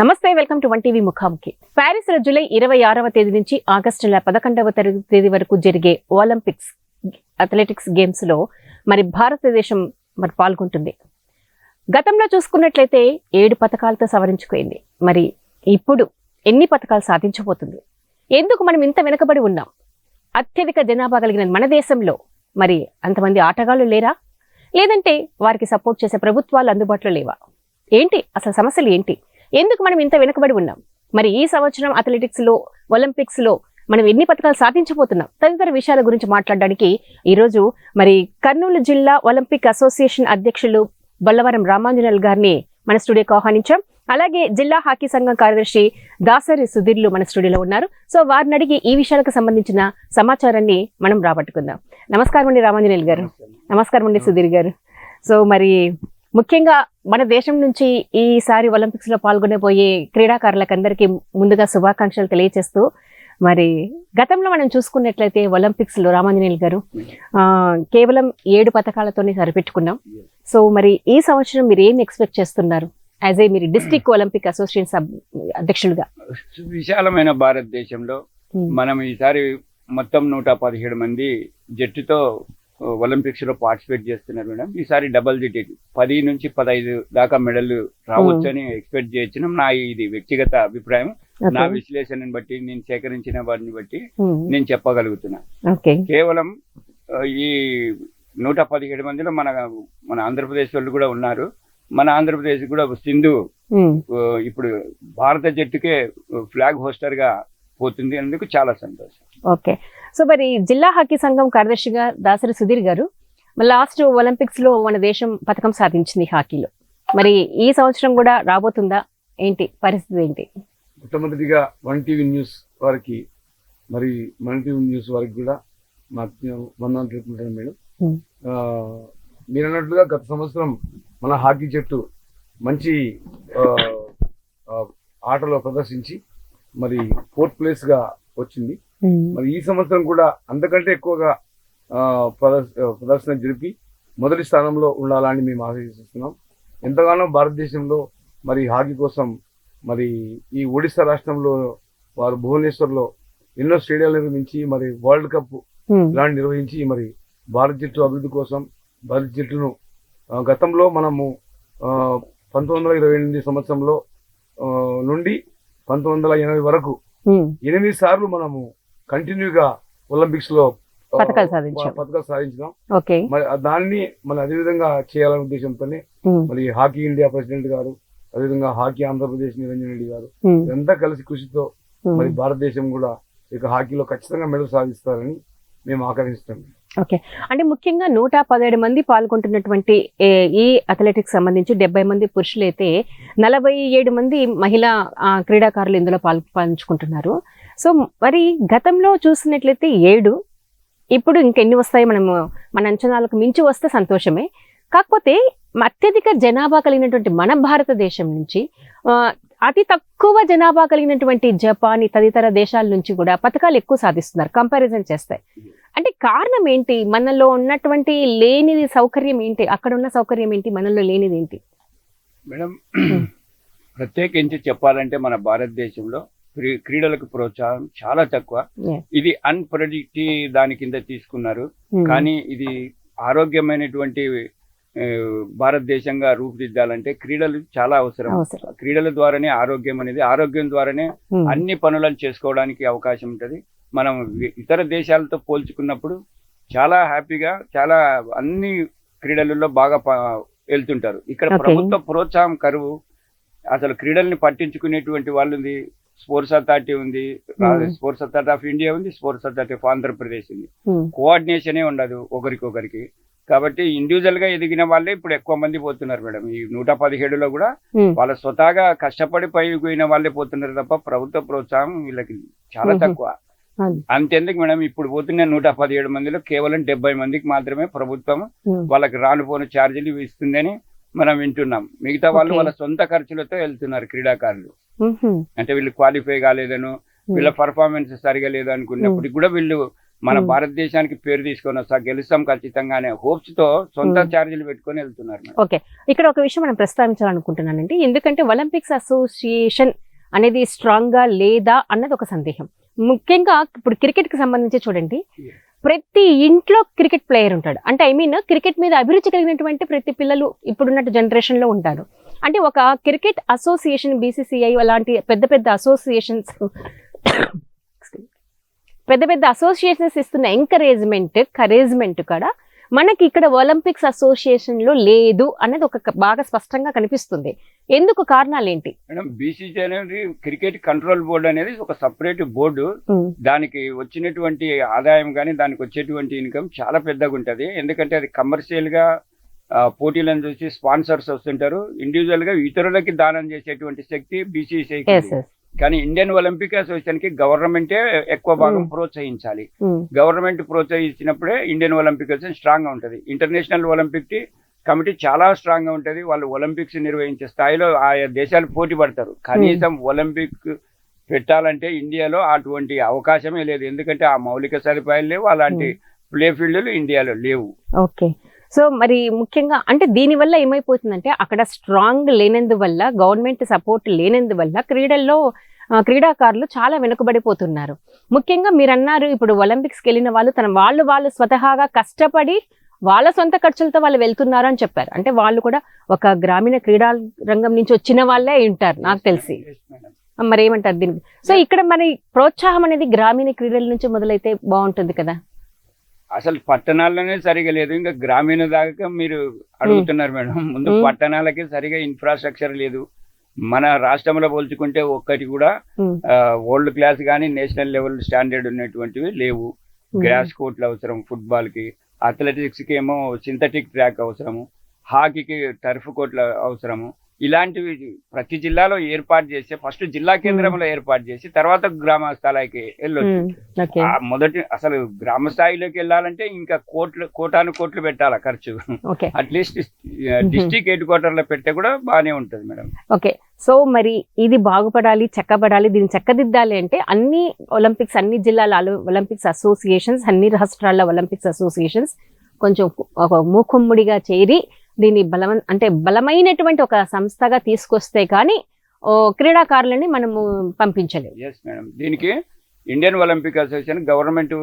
నమస్తే welcome to one TV ముఖాముఖి. ప్యారిస్లో July ఇరవై ఆరవ తేదీ నుంచి ఆగస్టు నెల పదకొండవ తరగతి తేదీ వరకు జరిగే ఒలింపిక్స్ అథ్లెటిక్స్ గేమ్స్లో మరి భారతదేశం మరి పాల్గొంటుంది. గతంలో చూసుకున్నట్లయితే ఏడు పథకాలతో సవరించుకుంది. మరి ఇప్పుడు ఎన్ని పథకాలు సాధించబోతుంది? ఎందుకు మనం ఇంత వెనుకబడి ఉన్నాం? అత్యధిక జనాభా కలిగిన మన దేశంలో మరి అంతమంది ఆటగాళ్ళు లేరా? లేదంటే వారికి సపోర్ట్ చేసే ప్రభుత్వాలు అందుబాటులో లేవా? ఏంటి అసలు సమస్యలు ఏంటి? ఎందుకు మనం ఇంత వెనుకబడి ఉన్నాం? మరి ఈ సంవత్సరం అథ్లెటిక్స్లో ఒలింపిక్స్లో మనం ఎన్ని పథకాలు సాధించబోతున్నాం? తదితర విషయాల గురించి మాట్లాడడానికి ఈరోజు మరి కర్నూలు జిల్లా ఒలింపిక్ అసోసియేషన్ అధ్యక్షులు బొల్లవరం రామాంజనేయులు గారిని మన స్టూడియోకి ఆహ్వానించాం. అలాగే జిల్లా హాకీ సంఘం కార్యదర్శి దాసరి సుధీర్లు మన స్టూడియోలో ఉన్నారు. సో వారిని అడిగి ఈ విషయాలకు సంబంధించిన సమాచారాన్ని మనం రాబట్టుకుందాం. నమస్కారం అండి రామాంజనేయులు గారు. నమస్కారం అండి సుధీర్ గారు. సో మరి ముఖ్యంగా మన దేశం నుంచి ఈసారి ఒలింపిక్స్లో పాల్గొనబోయే క్రీడాకారులకు అందరికీ ముందుగా శుభాకాంక్షలు తెలియజేస్తూ మరి గతంలో మనం చూసుకున్నట్లయితే ఒలింపిక్స్లో రామాంజనేయులు గారు కేవలం ఏడు పథకాలతోనే సరిపెట్టుకున్నాం. సో మరి ఈ సంవత్సరం మీరు ఏం ఎక్స్పెక్ట్ చేస్తున్నారు? యాజ్ ఏ మీరు డిస్ట్రిక్ట్ ఒలింపిక్ అసోసియేషన్ సబ్ అధ్యక్షులుగా. విశాలమైన భారతదేశంలో మనం ఈసారి మొత్తం నూట పదిహేడు మంది జట్టుతో ఒలింపిక్స్లో పార్టిసిపేట్ చేస్తున్నారు మేడం. ఈసారి డబల్ డిజిట్ పది నుంచి పదహైదు దాకా మెడల్ రావచ్చు అని ఎక్స్పెక్ట్ చేయొచ్చు నా ఇది వ్యక్తిగత అభిప్రాయం. నా విశ్లేషణని బట్టి నేను సేకరించిన వాటిని బట్టి నేను చెప్పగలుగుతున్నా. కేవలం ఈ నూట పదిహేడు మందిలో మన మన ఆంధ్రప్రదేశ్ వాళ్ళు కూడా ఉన్నారు. మన ఆంధ్రప్రదేశ్ కూడా సింధు ఆ, ఇప్పుడు భారత జట్టుకే ఫ్లాగ్ హోస్టర్గా పోతుంది అందుకు చాలా సంతోషం. ఓకే. సో మరి జిల్లా హాకీ సంఘం కార్యదర్శిగా దాసరి సుధీర్ గారు లాస్ట్ ఒలింపిక్స్లో మన దేశం పథకం సాధించింది హాకీలో. మరి ఈ సంవత్సరం కూడా రాబోతుందా? ఏంటి? పరిస్థితి ఏంటి? మొట్టమొదటిగా వన్ టీవీ న్యూస్ వారికి మరి వన్ టీవీ న్యూస్ వారికి కూడా నాకు వందనాలు తెలుపుకుంటాను మేడం. ఆ, మీరు అన్నట్లుగా గత సంవత్సరం మన హాకీ జట్టు మంచి ఆ, ఆ, ఆటలో ప్రదర్శించి మరి ఫోర్త్ ప్లేస్గా వచ్చింది. మరి ఈ సంవత్సరం కూడా అంతకంటే ఎక్కువగా ప్రదర్శన జరిపి మొదటి స్థానంలో ఉండాలని మేము ఆశిస్తున్నాం. ఎంతగానో భారతదేశంలో మరి హాకీ కోసం మరి ఈ ఒడిశా రాష్ట్రంలో వారు భువనేశ్వర్లో ఎన్నో స్టేడియాలు నిర్మించి మరి వరల్డ్ కప్. ఇలాంటి నిర్వహించి మరి భారత జట్టు అభివృద్ధి కోసం భారత జట్టును గతంలో మనము పంతొమ్మిది వందల ఇరవై ఎనిమిది సంవత్సరంలో నుండి పంతొమ్మిది వందల ఎనభై వరకు. ఎనిమిది సార్లు మనము కంటిన్యూగా ఒలింపిక్స్లో పథకాలు సాధించాం. పథకాలు సాధించినాం మరి దాన్ని మన అదేవిధంగా చేయాలనే ఉద్దేశంతోనే Hmm. మరి హాకీ ఇండియా ప్రెసిడెంట్ గారు అదేవిధంగా హాకీ ఆంధ్రప్రదేశ్ నిరంజన్ రెడ్డి గారు. ఇదంతా కలిసి కృషితో. మరి భారతదేశం కూడా ఇక హాకీలో ఖచ్చితంగా మెడల్ సాధిస్తారని మేము ఆకాంక్షిస్తాం ఓకే. అంటే ముఖ్యంగా నూట పదిహేడు మంది పాల్గొంటున్నటువంటి ఏ- ఈ అథ్లెటిక్స్ సంబంధించి డెబ్బై మంది పురుషులైతే నలభై ఏడు మంది మహిళా క్రీడాకారులు ఇందులో పాల్ పంచుకుంటున్నారు సో మరి గతంలో చూసినట్లయితే ఏడు ఇప్పుడు ఇంకెన్ని వస్తాయి మనము మన అంచనాలకు మించి వస్తే సంతోషమే. కాకపోతే అత్యధిక జనాభా కలిగినటువంటి మన భారతదేశం నుంచి అతి తక్కువ జనాభా కలిగినటువంటి జపాన్ తదితర దేశాల నుంచి కూడా పథకాలు ఎక్కువ సాధిస్తున్నారు కంపారిజన్ చేస్తాయి అంటే కారణం ఏంటి? మనలో ఉన్నటువంటి లేనిది సౌకర్యం ఏంటి? అక్కడ ఉన్న సౌకర్యం ఏంటి? మనలో లేనిది ఏంటి? మేడం ప్రత్యేకించి చెప్పాలంటే మన భారతదేశంలో క్రీ- క్రీడలకు ప్రోత్సాహం చాలా తక్కువ. ఇది అన్ప్రడిక్టి దాని కింద తీసుకున్నారు. కానీ ఇది ఆరోగ్యమైనటువంటి భారతదేశంగా రూపుదిద్దాలంటే క్రీడలు చాలా అవసరం క్రీడల ద్వారానే ఆరోగ్యం అనేది ఆరోగ్యం ద్వారానే. అన్ని పనులను చేసుకోవడానికి అవకాశం ఉంటుంది మనం ఇతర దేశాలతో పోల్చుకున్నప్పుడు చాలా హ్యాపీగా చాలా అన్ని క్రీడలలో బాగా వెళ్తుంటారు ఇక్కడ. ప్రభుత్వ ప్రోత్సాహం కరువు అసలు క్రీడల్ని పట్టించుకునేటువంటి వాళ్ళు ఉంది స్పోర్ట్స్ అథారిటీ ఉంది. స్పోర్ట్స్ అథారిటీ ఆఫ్ ఇండియా ఉంది స్పోర్ట్స్ అథారిటీ ఆఫ్ ఆంధ్రప్రదేశ్ ఉంది. కోఆర్డినేషనే ఉండదు ఒకరికొకరికి కాబట్టి ఇండివిజువల్గా ఎదిగిన వాళ్ళే ఇప్పుడు ఎక్కువ మంది పోతున్నారు మేడం ఈ నూట పదిహేడులో కూడా. వాళ్ళ స్వతహాగా కష్టపడి పోయిన వాళ్ళే పోతున్నారు తప్ప ప్రభుత్వ ప్రోత్సాహం వీళ్ళకి చాలా. తక్కువ. అంతెందుకు మేడం ఇప్పుడు పోతున్న నూట పదిహేడు మందిలో కేవలం డెబ్బై మందికి మాత్రమే ప్రభుత్వం. వాళ్ళకి రానుపోని ఛార్జీలు ఇస్తుందని మనం వింటున్నాం మిగతా వాళ్ళు. వాళ్ళ సొంత ఖర్చులతో వెళ్తున్నారు క్రీడాకారులు. అంటే వీళ్ళు క్వాలిఫై కాలేదను వీళ్ళ పర్ఫార్మెన్స్ సరిగా లేదు అనుకున్నప్పటికి కూడా వీళ్ళు మన Hmm. భారతదేశానికి పేరు తీసుకొని వస్తా గెలుస్తాం ఖచ్చితంగా అనే హోప్స్తో సొంత Hmm. ఛార్జీలు పెట్టుకొని వెళ్తున్నారు ఓకే. ఇక్కడ ఒక విషయం మనం ప్రస్తావించాలనుకుంటున్నానండి. ఎందుకంటే ఒలింపిక్స్ అసోసియేషన్ అనేది స్ట్రాంగ్గా లేదా అన్నది ఒక సందేహం. ముఖ్యంగా ఇప్పుడు క్రికెట్కి సంబంధించి చూడండి. ప్రతి ఇంట్లో క్రికెట్ ప్లేయర్ ఉంటాడు. అంటే ఐ మీన్ క్రికెట్ మీద అభిరుచి కలిగినటువంటి ప్రతి పిల్లలు ఇప్పుడున్న జనరేషన్లో ఉంటారు. అంటే ఒక క్రికెట్ అసోసియేషన్ బీసీసీఐ అలాంటి పెద్ద పెద్ద అసోసియేషన్స్ పెద్ద పెద్ద అసోసియేషన్స్ ఇస్తున్న ఎంకరేజ్మెంట్ కరేజ్మెంట్ కూడా మనకి ఇక్కడ ఒలింపిక్స్ అసోసియేషన్లో లేదు అనేది ఒక బాగా స్పష్టంగా కనిపిస్తుంది. ఎందుకు కారణాలు ఏంటి? మేడం బీసీసీ అనేది క్రికెట్ కంట్రోల్ బోర్డు అనేది ఒక సపరేట్ బోర్డు దానికి వచ్చినటువంటి ఆదాయం కానీ దానికి వచ్చేటువంటి ఇన్కమ్ చాలా పెద్దగా ఉంటుంది. ఎందుకంటే అది కమర్షియల్గా పోటీలను చూసి స్పాన్సర్స్ వస్తుంటారు. ఇండివిజువల్గా ఇతరులకి దానం చేసేటువంటి శక్తి బీసీసీ కానీ ఇండియన్ ఒలింపిక్ అసోసియేషన్కి గవర్నమెంటే ఎక్కువ భాగం ప్రోత్సహించాలి. గవర్నమెంట్ ప్రోత్సహించినప్పుడే ఇండియన్ ఒలింపిక్ అసోసియేషన్ స్ట్రాంగ్గా ఉంటుంది. ఇంటర్నేషనల్ ఒలింపిక్కి కమిటీ చాలా స్ట్రాంగ్గా ఉంటుంది. వాళ్ళు ఒలింపిక్స్ నిర్వహించే స్థాయిలో ఆయా దేశాలు పోటీ పడతారు. కనీసం ఒలింపిక్ పెట్టాలంటే ఇండియాలో అటువంటి అవకాశమే లేదు. ఎందుకంటే ఆ మౌలిక సదుపాయాలు లేవు. అలాంటి ప్లే ఫీల్డ్లు ఇండియాలో లేవు. ఓకే. సో మరి ముఖ్యంగా అంటే దీనివల్ల ఏమైపోతుందంటే అక్కడ స్ట్రాంగ్ లేనందువల్ల గవర్నమెంట్ సపోర్ట్ లేనందువల్ల క్రీడల్లో క్రీడాకారులు చాలా వెనుకబడిపోతున్నారు. ముఖ్యంగా మీరు అన్నారు ఇప్పుడు ఒలింపిక్స్కి వెళ్ళిన వాళ్ళు తన వాళ్ళు వాళ్ళు స్వతహాగా కష్టపడి వాళ్ళ సొంత ఖర్చులతో వాళ్ళు వెళ్తున్నారు అని చెప్పారు. అంటే వాళ్ళు కూడా ఒక గ్రామీణ క్రీడా రంగం నుంచి వచ్చిన వాళ్ళే ఉంటారు నాకు తెలిసి. మరి ఏమంటారు దీనికి? సో ఇక్కడ మరి ప్రోత్సాహం అనేది గ్రామీణ క్రీడల నుంచి మొదలైతే బాగుంటుంది కదా? అసలు పట్టణాల్లోనే సరిగా లేదు. ఇంకా గ్రామీణ దాకా మీరు అడుగుతున్నారు మేడం. ముందు మ్మ్. పట్టణాలకి సరిగా ఇన్ఫ్రాస్ట్రక్చర్ లేదు. మన రాష్ట్రంలో పోల్చుకుంటే ఒక్కటి కూడా వరల్డ్ క్లాస్ కానీ నేషనల్ లెవెల్ స్టాండర్డ్ ఉన్నటువంటివి లేవు. గ్రాస్ కోర్ట్లు అవసరం ఫుట్బాల్కి. అథ్లెటిక్స్కి ఏమో సింథటిక్ ట్రాక్ అవసరము. హాకీకి టర్ఫ్ కోర్ట్ల అవసరము. ఇలాంటివి ప్రతి జిల్లాలో ఏర్పాటు చేస్తే ఫస్ట్ జిల్లా కేంద్రంలో ఏర్పాటు చేసి తర్వాత గ్రామ స్థాయికి వెళ్ళొచ్చు మొదటి అసలు గ్రామ స్థాయిలోకి వెళ్ళాలంటే ఇంకా కోట్లు కోటాను కోట్లు పెట్టాలి ఖర్చు. ఓకే. అట్లీస్ట్ డిస్టిక్ హెడ్ క్వార్టర్లో పెడితే కూడా బాగానే ఉంటది మేడం. ఓకే. సో మరి ఇది బాగుపడాలి చెక్కబడాలి దీన్ని చెక్కదిద్దాలి అంటే అన్ని ఒలింపిక్స్ అన్ని జిల్లాల ఒలింపిక్స్ అసోసియేషన్స్ అన్ని రాష్ట్రాల ఒలింపిక్స్ అసోసియేషన్స్ కొంచెం ఒక మూకుమ్ముడిగా చేరి దీన్ని బలమ అంటే బలమైనటువంటి ఒక సంస్థగా తీసుకొస్తే కానీ ఓ క్రీడాకారులని మనము పంపించలేము. ఎస్ మేడం దీనికి ఇండియన్ ఒలింపిక్ అసోసియేషన్ గవర్నమెంట్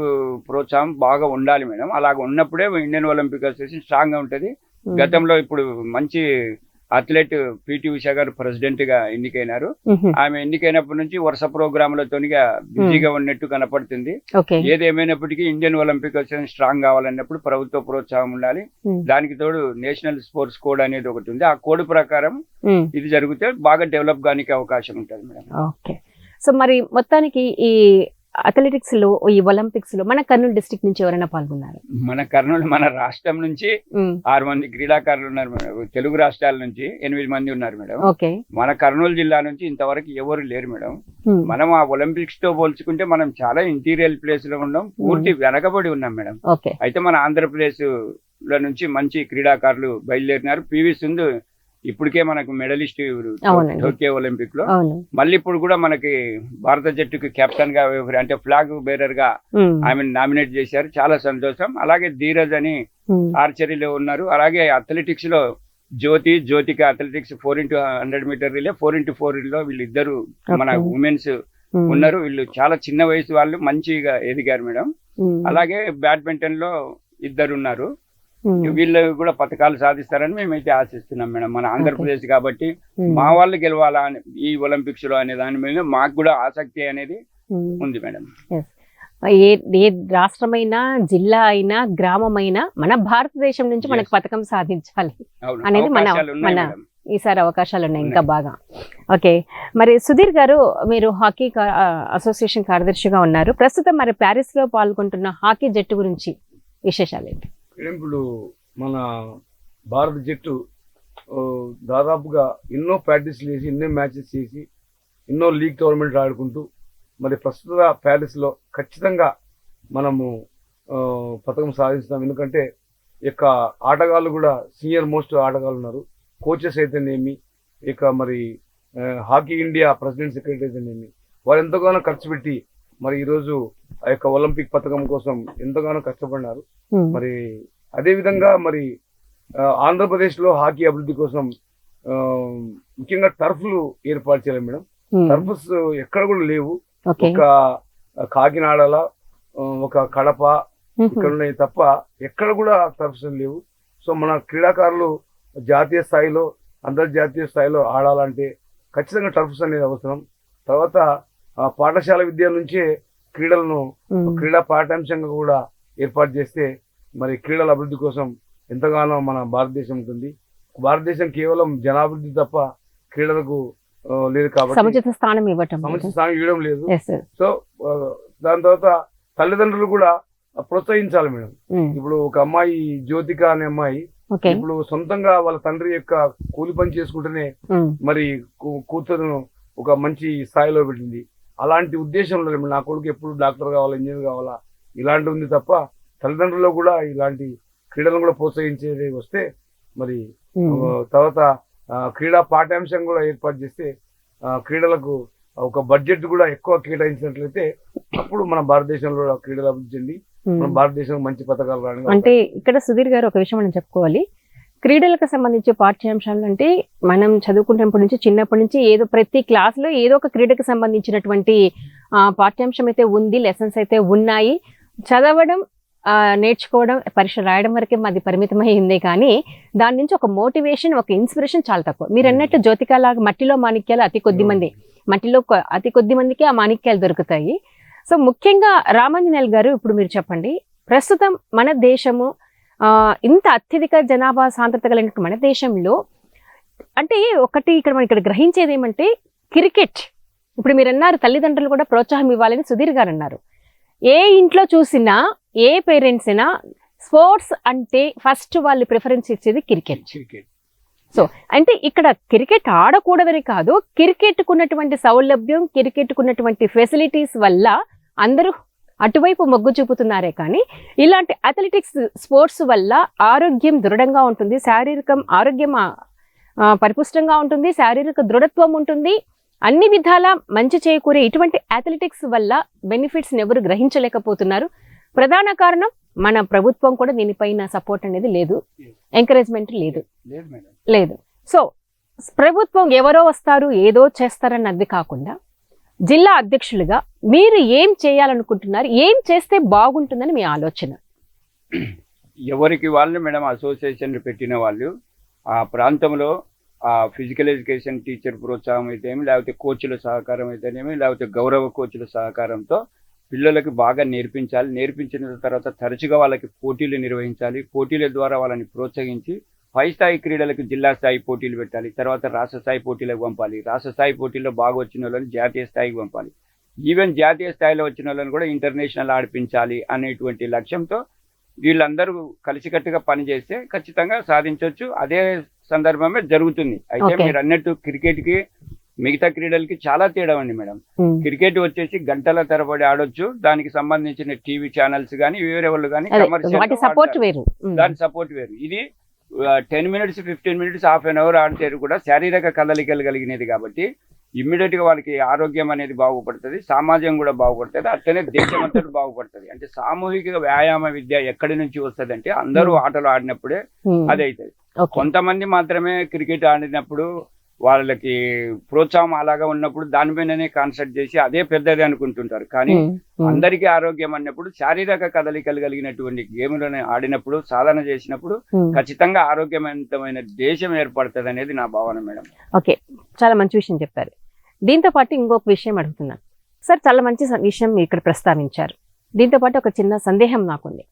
ప్రోత్సాహం బాగా ఉండాలి మేడం అలాగ ఉన్నప్పుడే ఇండియన్ ఒలింపిక్ అసోసియేషన్ స్ట్రాంగ్గా ఉంటది. గతంలో ఇప్పుడు మంచి అథ్లెట్ పిటి ఉషా గారు ప్రెసిడెంట్గా ఎన్నికైనారు. ఆమె ఎన్నికైనప్పటి నుంచి వరుస ప్రోగ్రాములతోనిగా బిజీగా ఉన్నట్టు కనపడుతుంది. ఏదేమైనప్పటికీ ఇండియన్ ఒలింపిక్ అసోసియేషన్ స్ట్రాంగ్ కావాలన్నప్పుడు ప్రభుత్వ ప్రోత్సాహం ఉండాలి. దానికి తోడు నేషనల్ స్పోర్ట్స్ కోడ్ అనేది ఒకటి ఉంది. ఆ కోడ్ ప్రకారం. ఇది జరిగితే బాగా డెవలప్ కానికి అవకాశం ఉంటుంది మేడం. సో మరి మొత్తానికి ఈ అథ్లెటిక్స్లో ఈ ఒలింపిక్స్లో మన కర్నూలు డిస్ట్రిక్ట్ నుంచి ఎవరైనా పాల్గొన్నారు? మన కర్నూలు మన రాష్ట్రం నుంచి. ఆరు మంది క్రీడాకారులు ఉన్నారు తెలుగు రాష్ట్రాల నుంచి ఎనిమిది మంది ఉన్నారు మేడం. ఓకే. మన కర్నూలు జిల్లా నుంచి ఇంతవరకు ఎవరు లేరు మేడం. మనం ఆ ఒలింపిక్స్తో పోల్చుకుంటే మనం చాలా ఇంటీరియల్ ప్లేస్లో ఉన్నాం పూర్తి వెనకబడి ఉన్నాం మేడం. అయితే మన ఆంధ్రప్రదేశ్లో నుంచి మంచి క్రీడాకారులు బయలుదేరినారు. పివి సింధు ఇప్పటికే మనకు మెడలిస్ట్. టోక్యో ఒలింపిక్లో మళ్ళీ ఇప్పుడు కూడా మనకి భారత జట్టుకి కెప్టెన్గా అంటే ఫ్లాగ్ బేరర్గా. ఆమె నామినేట్ చేశారు చాలా సంతోషం అలాగే ధీరజ్ అని. ఆర్చరీలో ఉన్నారు అలాగే అథ్లెటిక్స్లో Jyothi Jyothika athletics four into hundred metre relay four into ఫోర్లో వీళ్ళిద్దరు మన. ఉమెన్స్. ఉన్నారు వీళ్ళు చాలా చిన్న వయసు వాళ్ళు మంచిగా ఎదిగారు మేడం. అలాగే బ్యాడ్మింటన్లో ఇద్దరు ఉన్నారు. వీళ్ళు కూడా పథకాలు సాధిస్తారని మేమైతే ఆశిస్తున్నాం మేడం మన ఆంధ్రప్రదేశ్ కాబట్టి. మా వాళ్ళు గెలవాలా అని ఈ ఒలింపిక్స్లో అనే దాని మీద మాకు కూడా ఆసక్తి అనేది. ఉంది మేడం. ఏ ఏ రాష్ట్రమైనా జిల్లా అయినా గ్రామమైనా మన భారతదేశం నుంచి మనకు. పథకం సాధించాలి అనేది మన- మన-. ఈసారి అవకాశాలు ఉన్నాయి ఇంకా బాగా ఓకే మరి సుధీర్ గారు మీరు హాకీ అసోసియేషన్ కార్యదర్శిగా ఉన్నారు ప్రస్తుతం మరి ప్యారిస్లో పాల్గొంటున్న హాకీ జట్టు గురించి విశేషాలు ఏంటి ఇప్పుడు మన భారత జట్టు దాదాపుగా ఎన్నో ప్రాక్టీస్లు చేసి ఎన్నో మ్యాచెస్ చేసి ఎన్నో లీగ్ టోర్నమెంట్ ఆడుకుంటూ మరి ప్రస్తుత ప్యారిస్లో ఖచ్చితంగా మనము పథకం సాధిస్తాం. ఎందుకంటే ఈ యొక్క ఆటగాళ్ళు కూడా సీనియర్ మోస్ట్ ఆటగాళ్ళు ఉన్నారు. కోచెస్ అయితేనేమి ఇక మరి హాకీ ఇండియా ప్రెసిడెంట్ సెక్రటరీ అయితేనేమి వారు ఎంతగానో ఖర్చు పెట్టి మరి ఈరోజు ఆ యొక్క ఒలింపిక్ పథకం కోసం ఎంతగానో కష్టపడినారు. మరి అదే విధంగా మరి ఆంధ్రప్రదేశ్లో హాకీ అభివృద్ధి కోసం ముఖ్యంగా టర్ఫ్లు ఏర్పాటు చేయాలి మేడం. టర్ఫ్స్ ఎక్కడ కూడా లేవు. ఒక కాకినాడల ఒక కడప ఇక్కడ ఉన్నాయి తప్ప ఎక్కడ కూడా టర్ఫ్స్ లేవు. సో మన క్రీడాకారులు జాతీయ స్థాయిలో అంతర్జాతీయ స్థాయిలో ఆడాలంటే ఖచ్చితంగా టర్ఫ్స్ అనేది అవసరం. తర్వాత పాఠశాల విద్య నుంచే క్రీడలను క్రీడా పాఠ్యాంశంగా కూడా ఏర్పాటు చేస్తే మరి క్రీడల అభివృద్ధి కోసం ఎంతగానో మన భారతదేశం ఉంటుంది. భారతదేశం కేవలం జనాభివృద్ధి తప్ప క్రీడలకు లేదు కాబట్టి సముచిత స్థానం ఇవ్వటం స్థానం ఇవ్వడం లేదు. సో దాని తర్వాత తల్లిదండ్రులు కూడా ప్రోత్సహించాలి మేడం. ఇప్పుడు ఒక అమ్మాయి జ్యోతిక అనే అమ్మాయి ఇప్పుడు సొంతంగా వాళ్ళ తండ్రి యొక్క కూలి పని చేసుకుంటేనే మరి కూతురును ఒక మంచి స్థాయిలో పెట్టింది. అలాంటి ఉద్దేశంలో లేదు. నా కొడుకు ఎప్పుడు డాక్టర్ కావాలా ఇంజనీర్ కావాలా ఇలాంటి ఉంది తప్ప తల్లిదండ్రుల్లో కూడా ఇలాంటి క్రీడలను కూడా ప్రోత్సహించేది వస్తే మరి తర్వాత క్రీడా పాఠ్యాంశం కూడా ఏర్పాటు చేస్తే క్రీడలకు ఒక బడ్జెట్ కూడా ఎక్కువ కేటాయించినట్లయితే అప్పుడు మన భారతదేశంలో క్రీడలు అభివృద్ధి చెంది మన. భారతదేశం మంచి పథకాలు రావడానికి అంటే ఇక్కడ సుధీర్ గారు ఒక విషయం మనం చెప్పుకోవాలి క్రీడలకు సంబంధించి పాఠ్యాంశాలు అంటే మనం చదువుకున్నప్పటి నుంచి చిన్నప్పటి నుంచి ఏదో ప్రతి క్లాస్లో ఏదో ఒక క్రీడకు సంబంధించినటువంటి పాఠ్యాంశం అయితే ఉంది లెసన్స్ అయితే ఉన్నాయి. చదవడం నేర్చుకోవడం పరీక్ష రాయడం వరకే మాది పరిమితమైందే కానీ దాని నుంచి ఒక మోటివేషన్ ఒక ఇన్స్పిరేషన్ చాలా తక్కువ. మీరు అన్నట్టు జ్యోతిక లాగా మట్టిలో మాణిక్యాలు అతి కొద్ది మంది మట్టిలో అతి కొద్ది మందికి ఆ మాణిక్యాలు దొరుకుతాయి. సో ముఖ్యంగా రామాంజనేయులు గారు ఇప్పుడు మీరు చెప్పండి ప్రస్తుతం మన దేశము ఇంత అత్యధిక జనాభా సాంద్రత కలిగిన మన దేశంలో అంటే ఒకటి ఇక్కడ మనం ఇక్కడ గ్రహించేది ఏమంటే క్రికెట్. ఇప్పుడు మీరు అన్నారు తల్లిదండ్రులు కూడా ప్రోత్సాహం ఇవ్వాలని సుధీర్ గారు అన్నారు. ఏ ఇంట్లో చూసినా ఏ పేరెంట్స్ అయినా స్పోర్ట్స్ అంటే ఫస్ట్ వాళ్ళు ప్రిఫరెన్స్ ఇచ్చేది క్రికెట్. క్రికెట్. అంటే ఇక్కడ క్రికెట్ ఆడకూడదని కాదు క్రికెట్ ఉన్నటువంటి సౌలభ్యం క్రికెట్ ఉన్నటువంటి ఫెసిలిటీస్ వల్ల అందరూ అటువైపు మొగ్గు చూపుతున్నారే కానీ ఇలాంటి అథ్లెటిక్స్ స్పోర్ట్స్ వల్ల ఆరోగ్యం దృఢంగా ఉంటుంది శారీరకం ఆరోగ్యం పరిపుష్టంగా ఉంటుంది శారీరక దృఢత్వం ఉంటుంది. అన్ని విధాల మంచి చేకూరే ఇటువంటి అథ్లెటిక్స్ వల్ల బెనిఫిట్స్ ఎవరు గ్రహించలేకపోతున్నారు. ప్రధాన కారణం మన ప్రభుత్వం కూడా దీనిపైన సపోర్ట్ అనేది లేదు ఎంకరేజ్మెంట్ లేదు. లేదు. సో ప్రభుత్వం ఎవరో వస్తారు ఏదో చేస్తారన్నది కాకుండా జిల్లా అధ్యక్షులుగా మీరు ఏం చేయాలనుకుంటున్నారు? ఏం చేస్తే బాగుంటుందని మీ ఆలోచన? ఎవరికి వాళ్ళు మేడం అసోసియేషన్ పెట్టిన వాళ్ళు ఆ ప్రాంతంలో ఆ ఫిజికల్ ఎడ్యుకేషన్ టీచర్ ప్రోత్సాహం అయితేనేమి లేకపోతే కోచ్ల సహకారం అయితేనేమి లేకపోతే గౌరవ కోచ్ల సహకారంతో పిల్లలకి బాగా నేర్పించాలి. నేర్పించిన తర్వాత తరచుగా వాళ్ళకి పోటీలు నిర్వహించాలి. పోటీల ద్వారా వాళ్ళని ప్రోత్సహించి పై స్థాయి క్రీడలకు జిల్లా స్థాయి పోటీలు పెట్టాలి. తర్వాత రాష్ట్ర స్థాయి పోటీలకు పంపాలి. రాష్ట్ర స్థాయి పోటీల్లో బాగా వచ్చిన వాళ్ళని జాతీయ స్థాయికి పంపాలి. ఈవెన్ జాతీయ స్థాయిలో వచ్చిన వాళ్ళని కూడా ఇంటర్నేషనల్ ఆడిపించాలి అనేటువంటి లక్ష్యంతో వీళ్ళందరూ కలిసికట్టుగా పనిచేస్తే ఖచ్చితంగా సాధించవచ్చు అదే సందర్భమే జరుగుతుంది. అయితే. మీరు అన్నట్టు క్రికెట్కి మిగతా క్రీడలకి చాలా తేడా ఉంది మేడం. క్రికెట్ వచ్చేసి గంటల తరబడి ఆడొచ్చు. దానికి సంబంధించిన టీవీ ఛానల్స్ కానీ వేరే వాళ్ళు కానీ ఉమ్. దాని సపోర్ట్ వేరు. ఇది ten minutes fifteen minutes half an hour ఆడితే కూడా శారీరక కదలికలు కలిగినది కాబట్టి ఇమ్మీడియట్గా వాళ్ళకి ఆరోగ్యం అనేది బాగుపడుతుంది సమాజం కూడా బాగుపడుతుంది అట్లనే దేశం అంతా బాగుపడుతుంది. అంటే సామూహిక వ్యాయామ విద్య ఎక్కడి నుంచి వస్తుంది అంటే అందరూ ఆటలు ఆడినప్పుడే ఉమ్. అది అవుతుంది కొంతమంది మాత్రమే క్రికెట్ ఆడినప్పుడు వాళ్ళకి ప్రోత్సాహం అలాగా ఉన్నప్పుడు దానిపైననే కాన్సన్ట్రేట్ చేసి అదే పెద్దది అనుకుంటుంటారు. కానీ. అందరికీ ఆరోగ్యం అన్నప్పుడు శారీరక కదలికలు కలిగినటువంటి గేములను ఆడినప్పుడు సాధన చేసినప్పుడు. ఖచ్చితంగా ఆరోగ్యవంతమైన దేశం ఏర్పడుతుంది అనేది నా భావన మేడం. ఓకే. చాలా మంచి విషయం చెప్పారు. దీంతో పాటు ఇంకొక విషయం అడుగుతున్నాను సార్ చాలా మంచి విషయం ఇక్కడ ప్రస్తావించారు. దీంతో పాటు ఒక చిన్న సందేహం నాకుంది.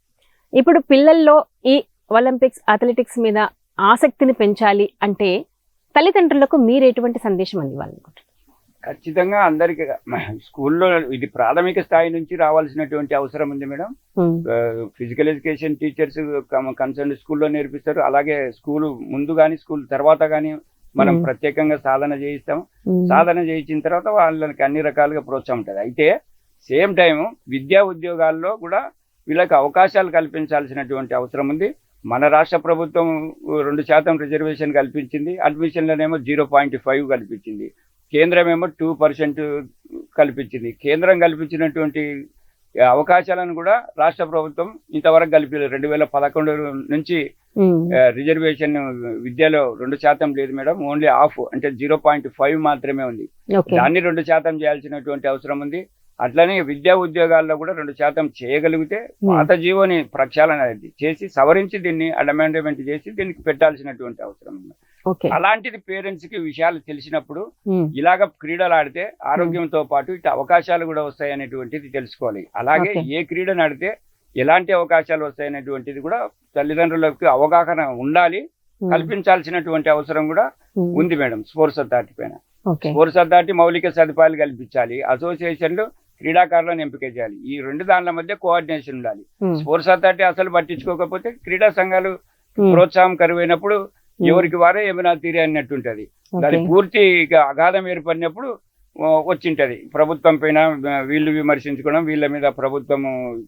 ఇప్పుడు పిల్లల్లో ఈ ఒలింపిక్స్ అథ్లెటిక్స్ మీద ఆసక్తిని పెంచాలి అంటే తల్లిదండ్రులకు మీరు ఎటువంటి సందేశం అందివ్వాలనుకుంటున్నారు ఖచ్చితంగా అందరికి స్కూల్లో ఇది ప్రాథమిక స్థాయి నుంచి రావాల్సినటువంటి అవసరం ఉంది madam. Physical education teachers concern స్కూల్లో నేర్పిస్తారు అలాగే స్కూల్ ముందు కానీ స్కూల్ తర్వాత కానీ మనం. ప్రత్యేకంగా సాధన చేయిస్తాం. సాధన చేయించిన తర్వాత వాళ్ళకి అన్ని రకాలుగా ప్రోత్సాహం ఉంటుంది అయితే సేమ్ టైం విద్యా ఉద్యోగాల్లో కూడా వీళ్ళకి అవకాశాలు కల్పించాల్సినటువంటి అవసరం ఉంది మన రాష్ట్ర ప్రభుత్వం రెండు శాతం రిజర్వేషన్ కల్పించింది అడ్మిషన్లనేమో జీరో పాయింట్ ఫైవ్ కల్పించింది కేంద్రం ఏమో టూ పర్సెంట్ కల్పించింది. కేంద్రం కల్పించినటువంటి అవకాశాలను కూడా రాష్ట్ర ప్రభుత్వం ఇంతవరకు కలిపి రెండు వేల పదకొండు నుంచి రిజర్వేషన్ విద్యలో రెండు శాతం లేదు మేడం ఓన్లీ హాఫ్ అంటే జీరో పాయింట్ ఫైవ్ మాత్రమే ఉంది. దాన్ని రెండు శాతం చేయాల్సినటువంటి అవసరం ఉంది. అట్లనే విద్యా ఉద్యోగాల్లో కూడా రెండు శాతం చేయగలిగితే పాత జీవోని ప్రక్షాళన చేసి సవరించి దీన్ని అమెండ్మెంట్ చేసి దీనికి పెట్టాల్సినటువంటి అవసరం ఉంది. అలాంటిది పేరెంట్స్కి విషయాలు తెలిసినప్పుడు ఇలాగ క్రీడలు ఆడితే ఆరోగ్యంతో పాటు ఇటు అవకాశాలు కూడా వస్తాయి అనేటువంటిది తెలుసుకోవాలి. అలాగే. ఏ క్రీడను ఆడితే ఎలాంటి అవకాశాలు వస్తాయనేటువంటిది కూడా తల్లిదండ్రులకు అవగాహన ఉండాలి కల్పించాల్సినటువంటి అవసరం కూడా ఉంది మేడం స్పోర్ట్స్ అథారిటీ పైన. స్పోర్ట్స్ అథారిటీ మౌలిక సదుపాయాలు కల్పించాలి. అసోసియేషన్లు క్రీడాకారులను ఎంపిక చేయాలి. ఈ రెండు దానిల మధ్య కోఆర్డినేషన్ ఉండాలి. స్పోర్ట్స్ అథారిటీ అసలు పట్టించుకోకపోతే క్రీడా సంఘాలు ఉమ్, ప్రోత్సాహం కరువైనప్పుడు ఉమ్, ఎవరికి వారే ఏమైనా తీరే అన్నట్టుంటది. దాని. పూర్తి అగాధం ఏర్పడినప్పుడు వచ్చింటది. ప్రభుత్వం పైన వీళ్ళు విమర్శించుకోవడం వీళ్ళ మీద ప్రభుత్వం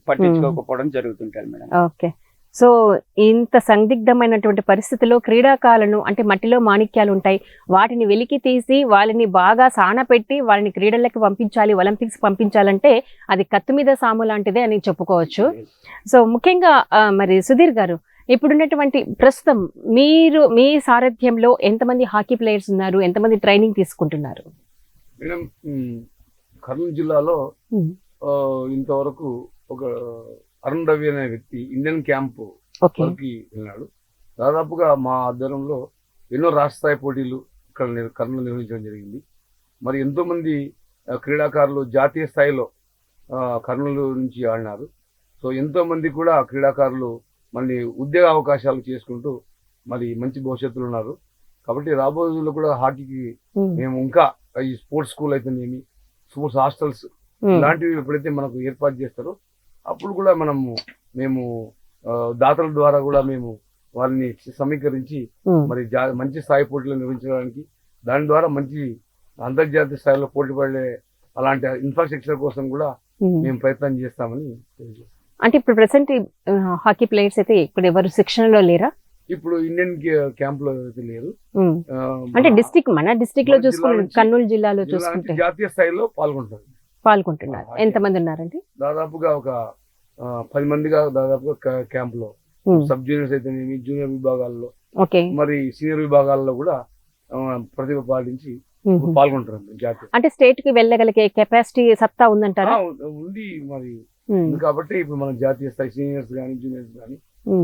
పట్టించుకోకపోవడం జరుగుతుంటది మేడం. ఓకే సో ఇంత సందిగ్ధమైనటువంటి పరిస్థితిలో క్రీడాకారులను అంటే మట్టిలో మాణిక్యాలు ఉంటాయి వాటిని వెలికి తీసి వాళ్ళని బాగా సానపెట్టి వాళ్ళని క్రీడలకు పంపించాలి ఒలింపిక్స్ పంపించాలంటే అది కత్తి మీద సాము లాంటిదే అని చెప్పుకోవచ్చు. సో ముఖ్యంగా మరి సుధీర్ గారు ఇప్పుడున్నటువంటి ప్రస్తుతం మీరు మీ సారథ్యంలో ఎంతమంది హాకీ ప్లేయర్స్ ఉన్నారు? ఎంతమంది ట్రైనింగ్ తీసుకుంటున్నారు? మేడం కర్నూలు జిల్లాలో ఇంతవరకు ఒక అరుణ్ రవి అనే వ్యక్తి ఇండియన్ క్యాంప్ వరకు వెళ్ళినాడు. దాదాపుగా మా ఆధ్వర్యంలో ఎన్నో రాష్ట్ర స్థాయి పోటీలు ఇక్కడ కర్నూలు నిర్వహించడం జరిగింది. మరి ఎంతో మంది ఆ, క్రీడాకారులు జాతీయ స్థాయిలో కర్నూలు నుంచి ఆడినారు. సో ఎంతో మంది కూడా క్రీడాకారులు మళ్ళీ ఉద్యోగ అవకాశాలు చేసుకుంటూ మరి మంచి భవిష్యత్తులో ఉన్నారు. కాబట్టి రాబోయే రోజుల్లో కూడా హాకీకి ఉమ్, మేము ఇంకా ఈ స్పోర్ట్స్ స్కూల్ అయితేనేమి స్పోర్ట్స్ హాస్టల్స్ ఇలాంటివి ఎప్పుడైతే మనకు ఏర్పాటు చేస్తారో అప్పుడు కూడా మనము మేము దాతల ద్వారా కూడా మేము వారిని సమీకరించి మరి మంచి స్థాయి పోటీలు నిర్వహించడానికి దాని ద్వారా మంచి అంతర్జాతీయ స్థాయిలో పోటీ పడే అలాంటి ఇన్ఫ్రాస్ట్రక్చర్ కోసం కూడా. మేము ప్రయత్నం చేస్తామని అంటే ఇప్పుడు ప్రెసెంట్ హాకీ ప్లేయర్స్ అయితే ఇప్పుడు ఎవరు శిక్షణలో లేరా? ఇప్పుడు ఇండియన్ క్యాంప్లో అయితే లేదు అంటే డిస్టిక్ మన డిస్టిక్లో చూసుకుంటే కర్నూలు జిల్లాలో చూసుకుంటే. జాతీయ స్థాయిలో పాల్గొంటారు. పాల్గొంటున్నారు. ఎంతమంది ఉన్నారండి? దాదాపుగా ఒక పది మందిగా దాదాపుగా క- క్యాంప్లో ఉమ్, సబ్ జూనియర్స్ అయితేనేమి జూనియర్ విభాగాల్లో. మరి సీనియర్ విభాగాల్లో కూడా ప్రతిభ పాటించి. పాల్గొంటారు జాతీయ. అంటే స్టేట్కి వెళ్ళగలిగే కెపాసిటీ సత్తా ఉందంటారా? ఉంది మరి. కాబట్టి ఇప్పుడు మన జాతీయ స్థాయి సీనియర్స్ కానీ జూనియర్స్ కానీ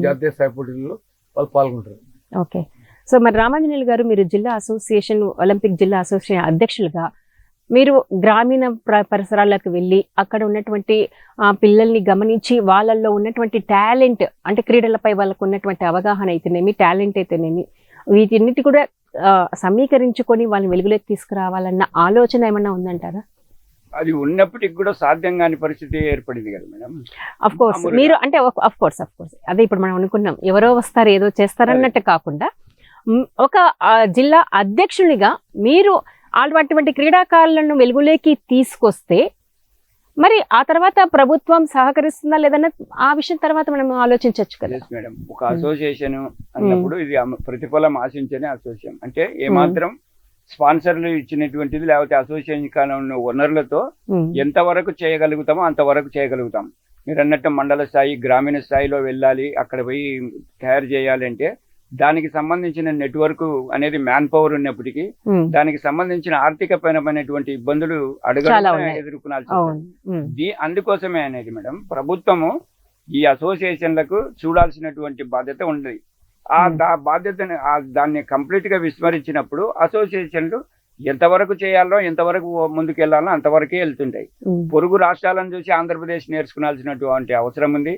జాతీయ స్థాయి పోటీల్లో వాళ్ళు పాల్గొంటారు ఓకే. సో మరి రామాంజనేయులు గారు మీరు జిల్లా అసోసియేషన్ ఒలింపిక్ జిల్లా అసోసియేషన్ అధ్యక్షులుగా మీరు గ్రామీణ ప్ర- పరిసరాలకు వెళ్ళి అక్కడ ఉన్నటువంటి పిల్లల్ని గమనించి వాళ్ళల్లో ఉన్నటువంటి టాలెంట్ అంటే క్రీడలపై వాళ్ళకు ఉన్నటువంటి అవగాహన అయితేనేమి టాలెంట్ అయితేనేమి వీటిన్నిటి కూడా సమీకరించుకొని వాళ్ళని వెలుగులోకి తీసుకురావాలన్న ఆలోచన ఏమన్నా ఉందంటారా? అది ఉన్నప్పటికి కూడా సాధ్యం కాని పరిస్థితి ఏర్పడింది కదా మేడం. Of course. మీరు అంటే అఫ్ కోర్స్ అఫ్ కోర్స్ అదే ఇప్పుడు మనం అనుకున్నాం ఎవరో వస్తారు ఏదో చేస్తారన్నట్టు కాకుండా ఒక జిల్లా అధ్యక్షునిగా మీరు అటువంటి క్రీడాకారులను వెలుగులోకి తీసుకొస్తే మరి ఆ తర్వాత ప్రభుత్వం సహకరిస్తుందా లేదన్న ఆ విషయం తర్వాత మనం ఆలోచించవచ్చు కదా. మేడం ఒక అసోసియేషన్ అన్నప్పుడు ఇది అమ- ప్రతిఫలం ఆశించని అసోసియేషన్ అంటే ఏమాత్రం స్పాన్సర్లు ఇచ్చినటువంటిది లేకపోతే అసోసియేషన్ కాలం ఉన్న వనరులతో ఎంతవరకు చేయగలుగుతామో అంతవరకు చేయగలుగుతాం. మీరు అన్నట్టు మండల స్థాయి గ్రామీణ స్థాయిలో వెళ్ళాలి అక్కడ పోయి తయారు చేయాలంటే దానికి సంబంధించిన నెట్వర్క్ అనేది మ్యాన్ పవర్ ఉన్నప్పటికీ దానికి సంబంధించిన ఆర్థిక పరమైనటువంటి ఇబ్బందులు ఉన్నాయి. ఎదుర్కొనాల్సి అందుకోసమే అనేది మేడం ప్రభుత్వము ఈ అసోసియేషన్లకు చూడాల్సినటువంటి బాధ్యత ఉంది ఆ బాధ్యతని ఆ దాన్ని కంప్లీట్గా విస్మరించినప్పుడు అసోసియేషన్లు ఎంతవరకు చేయాలో ఎంతవరకు ముందుకు వెళ్ళాలో అంతవరకే వెళ్తుంటాయి. పొరుగు రాష్ట్రాలను చూసి ఆంధ్రప్రదేశ్ నేర్చుకోవాల్సినటువంటి అవసరం ఉంది.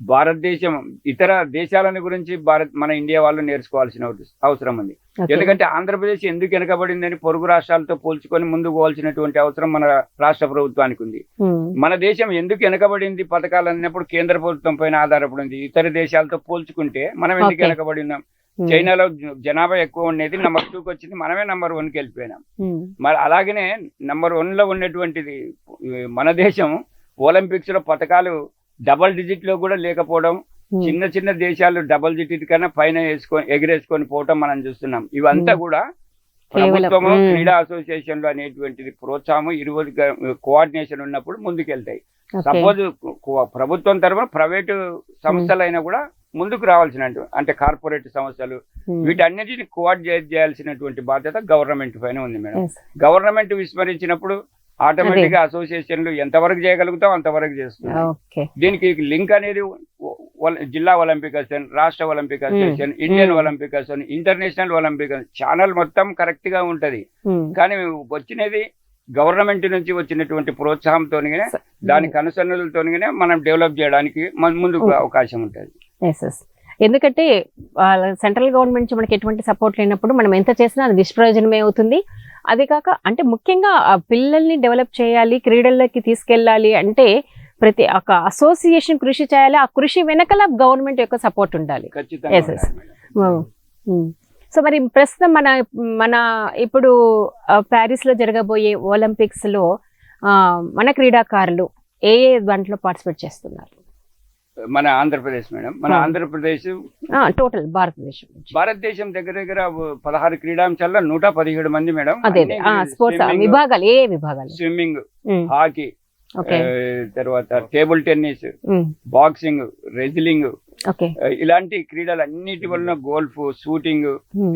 భారతదేశం ఇతర దేశాలను గురించి భారత్ మన ఇండియా వాళ్ళు నేర్చుకోవాల్సిన అవసరం ఉంది. ఎందుకంటే ఆంధ్రప్రదేశ్ ఎందుకు వెనకబడిందని పొరుగు రాష్ట్రాలతో పోల్చుకొని ముందుకు పోవాల్సినటువంటి అవసరం మన రాష్ట్ర ప్రభుత్వానికి ఉంది. మన దేశం ఎందుకు వెనకబడింది పథకాలు అన్నప్పుడు కేంద్ర ప్రభుత్వం పైన ఆధారపడింది ఇతర దేశాలతో పోల్చుకుంటే మనం ఎందుకు Okay. వెనకబడి ఉన్నాం ఉమ్, చైనాలో జనాభా ఎక్కువ ఉండేది నెంబర్ టూకి వచ్చింది మనమే నెంబర్ వన్కి వెళ్ళిపోయినాం. మరి అలాగనే నెంబర్ వన్లో ఉన్నటువంటిది మన దేశం ఒలింపిక్స్లో పథకాలు డబల్ డిజిట్లో కూడా లేకపోవడం ఉమ్, చిన్న చిన్న దేశాలు డబల్ డిజిట్ కన్నా పైన వేసుకొని ఎగిరేసుకొని పోవటం మనం చూస్తున్నాం ఇవంతా Hmm. కూడా ప్రభుత్వము hmm. క్రీడా అసోసియేషన్లు అనేటువంటిది ప్రోత్సాహం ఇరువురు కోఆర్డినేషన్ ఉన్నప్పుడు ముందుకెళ్తాయి సపోజ్ ప్రభుత్వం తరఫున ప్రైవేటు సంస్థలైనా కూడా ముందుకు రావాల్సిన అంటే కార్పొరేట్ సంస్థలు. వీటన్నిటిని కోఆర్డినేట్ చేయాల్సినటువంటి బాధ్యత గవర్నమెంట్ పైన ఉంది మేడం. గవర్నమెంట్ విస్మరించినప్పుడు ఆటోమేటిక్గా అసోసియేషన్లు ఎంతవరకు చేయగలుగుతాం అంతవరకు చేస్తున్నాం. దీనికి లింక్ అనేది జిల్లా ఒలింపిక్ అసోసియేషన్ రాష్ట్ర Olympic association Indian. Olympic association international Olympic channel మొత్తం కరెక్ట్గా ఉంటది. కానీ వచ్చినది గవర్నమెంట్ నుంచి వచ్చినటువంటి ప్రోత్సాహంతోనే దానికి అనుసరణలతోనే మనం డెవలప్ చేయడానికి ముందుకు. అవకాశం ఉంటుంది. ఎందుకంటే సెంట్రల్ గవర్నమెంట్ నుంచి మనకి ఎటువంటి సపోర్ట్ లేనప్పుడు మనం ఎంత చేసినా అది నిష్ప్రయోజనమే అవుతుంది. అదే కాక అంటే ముఖ్యంగా పిల్లల్ని డెవలప్ చేయాలి క్రీడల్లోకి తీసుకెళ్ళాలి అంటే ప్రతి ఒక అసోసియేషన్ కృషి చేయాలి. ఆ కృషి వెనకల గవర్నమెంట్ యొక్క సపోర్ట్ ఉండాలి. సో మరి ప్రస్తుతం మన మన ఇప్పుడు ఆ, ప్యారిస్లో జరగబోయే ఒలింపిక్స్లో ఆ, మన క్రీడాకారులు ఏ ఏ దాంట్లో పార్టిసిపేట్ చేస్తున్నారు? మన ఆంధ్రప్రదేశ్ మేడం. మన. ఆంధ్రప్రదేశ్ టోటల్ భారతదేశం భారతదేశం దగ్గర దగ్గర పదహారు క్రీడాంశాల్లో నూట పదిహేడు మంది మేడం. అదే స్పోర్ట్స్ విభాగాలు ఏ విభాగాలు? స్విమ్మింగ్ హాకీ తర్వాత టేబుల్ టెన్నిస్ బాక్సింగ్ రెజ్లింగ్ ఇలాంటి క్రీడలు అన్నిటి వలన గోల్ఫ్ షూటింగ్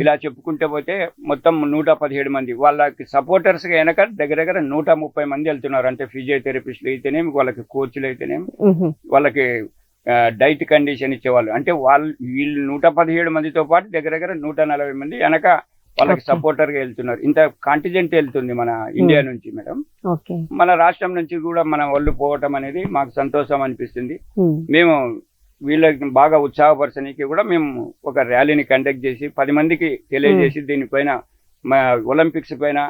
ఇలా చెప్పుకుంటే పోతే మొత్తం నూట పదిహేడు మంది. వాళ్ళకి సపోర్టర్స్గా వెనక దగ్గర దగ్గర నూట ముప్పై మంది వెళ్తున్నారు. అంటే ఫిజియోథెరపిస్టులు అయితేనేమి వాళ్ళకి కోచ్లు అయితేనేమి వాళ్ళకి డైట్ కండిషన్ ఇచ్చేవాళ్ళు. అంటే వాళ్ళు వీళ్ళు నూట పదిహేడు మందితో పాటు దగ్గర దగ్గర నూట నలభై మంది వెనక వాళ్ళకి Okay. సపోర్టర్గా వెళ్తున్నారు. ఇంత కాంటిజెంట్ వెళ్తుంది మన ఇండియా నుంచి మేడం. మన రాష్ట్రం నుంచి కూడా మన వాళ్ళు పోవటం అనేది మాకు సంతోషం అనిపిస్తుంది. మేము. వీళ్ళకి బాగా ఉత్సాహపరచడానికి కూడా మేము ఒక ర్యాలీని కండక్ట్ చేసి పది మందికి తెలియజేసి దీనిపైన ఒలింపిక్స్ పైన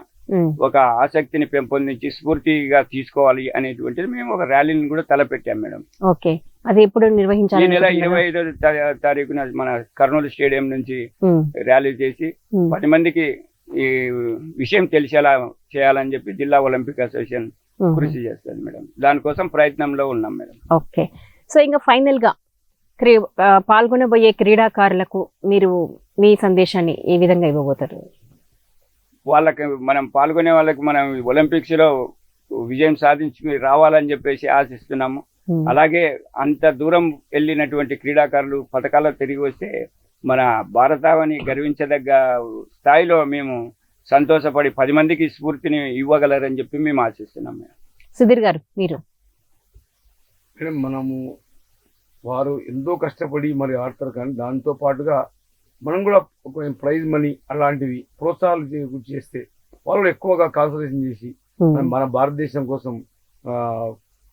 ఒక ఆసక్తిని పెంపొందించి స్ఫూర్తిగా తీసుకోవాలి అనేటువంటిది మేము ఒక ర్యాలీని కూడా తలపెట్టాం మేడం. ఓకే. అది ఎప్పుడు ఈ నెల నిర్వహించాలి ఇరవై ఐదో తారీఖున మన కర్నూలు స్టేడియం నుంచి ర్యాలీ చేసి పది మందికి ఈ విషయం తెలిసేలా చేయాలని చెప్పి జిల్లా ఒలింపిక్ అసోసియేషన్. కృషి చేస్తుంది మేడం. దానికోసం ప్రయత్నంలో ఉన్నాం మేడం. ఓకే. సో ఇంకా ఫైనల్గా క్రీ పాల్గొనబోయే క్రీడాకారులకు మీరు మీ సందేశాన్ని ఏ విధంగా ఇవ్వబోతారు? వాళ్ళకి మనం పాల్గొనే వాళ్ళకి మనం ఒలింపిక్స్లో విజయం సాధించి రావాలని చెప్పేసి ఆశిస్తున్నాము. అలాగే అంత దూరం వెళ్ళినటువంటి క్రీడాకారులు పథకాలు తిరిగి వస్తే మన భారతావని గర్వించదగ్గ స్థాయిలో మేము సంతోషపడి పది మందికి స్ఫూర్తిని ఇవ్వగలరని చెప్పి మేము ఆశిస్తున్నాం మేడం. సుధీర్ గారు మీరు? మేడం మనము వారు ఎంతో కష్టపడి మరి ఆడతారు కానీ దాంతో పాటుగా మనం కూడా ఒక ప్రైజ్ మనీ అలాంటివి ప్రోత్సాహాలు చేస్తే వాళ్ళు ఎక్కువగా కాన్సన్ట్రేషన్ చేసి మన భారతదేశం కోసం ఆ,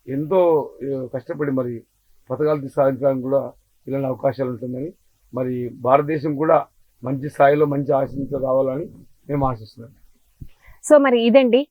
ఎంతో కష్టపడి మరి పథకాలు సాధించడానికి కూడా ఇలాంటి అవకాశాలు ఉంటుందని మరి భారతదేశం కూడా మంచి స్థాయిలో మంచి ఆశించ రావాలని మేము ఆశిస్తున్నాం సో మరి ఇదండి.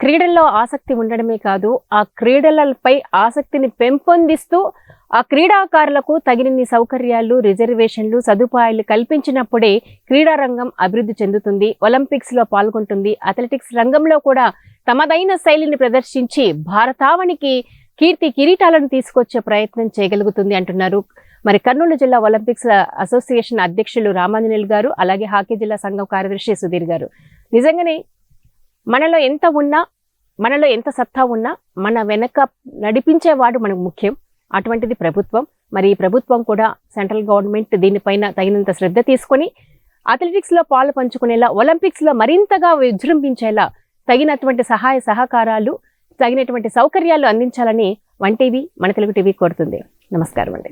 క్రీడల్లో ఆసక్తి ఉండడమే కాదు ఆ క్రీడలపై ఆసక్తిని పెంపొందిస్తూ ఆ క్రీడాకారులకు తగినన్ని సౌకర్యాలు రిజర్వేషన్లు సదుపాయాలు కల్పించినప్పుడే క్రీడా రంగం అభివృద్ధి చెందుతుంది. ఒలింపిక్స్లో పాల్గొంటుంది. అథ్లెటిక్స్ రంగంలో కూడా తమదైన శైలిని ప్రదర్శించి భారతావనికి కీర్తి కిరీటాలను తీసుకొచ్చే ప్రయత్నం చేయగలుగుతుంది అంటున్నారు. మరి కర్నూలు జిల్లా ఒలింపిక్స్ అసోసియేషన్ అధ్యక్షులు రామాంజనేయులు గారు అలాగే హాకీ జిల్లా సంఘం కార్యదర్శి సుధీర్ గారు. నిజంగానే మనలో ఎంత ఉన్నా మనలో ఎంత సత్తా ఉన్నా మన వెనక నడిపించేవాడు మనకు ముఖ్యం. అటువంటిది ప్రభుత్వం. మరి ఈ ప్రభుత్వం కూడా సెంట్రల్ గవర్నమెంట్ దీనిపైన తగినంత శ్రద్ధ తీసుకొని అథ్లెటిక్స్లో పాలు పంచుకునేలా ఒలింపిక్స్లో మరింతగా విజృంభించేలా తగినటువంటి సహాయ సహకారాలు తగినటువంటి సౌకర్యాలు అందించాలని వన్ టీవీ మన తెలుగు టీవీ కోరుతుంది. నమస్కారం అండి.